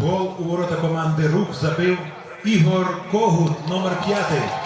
Гол у ворота команди рух забив Ігор Когут номер п'ятий.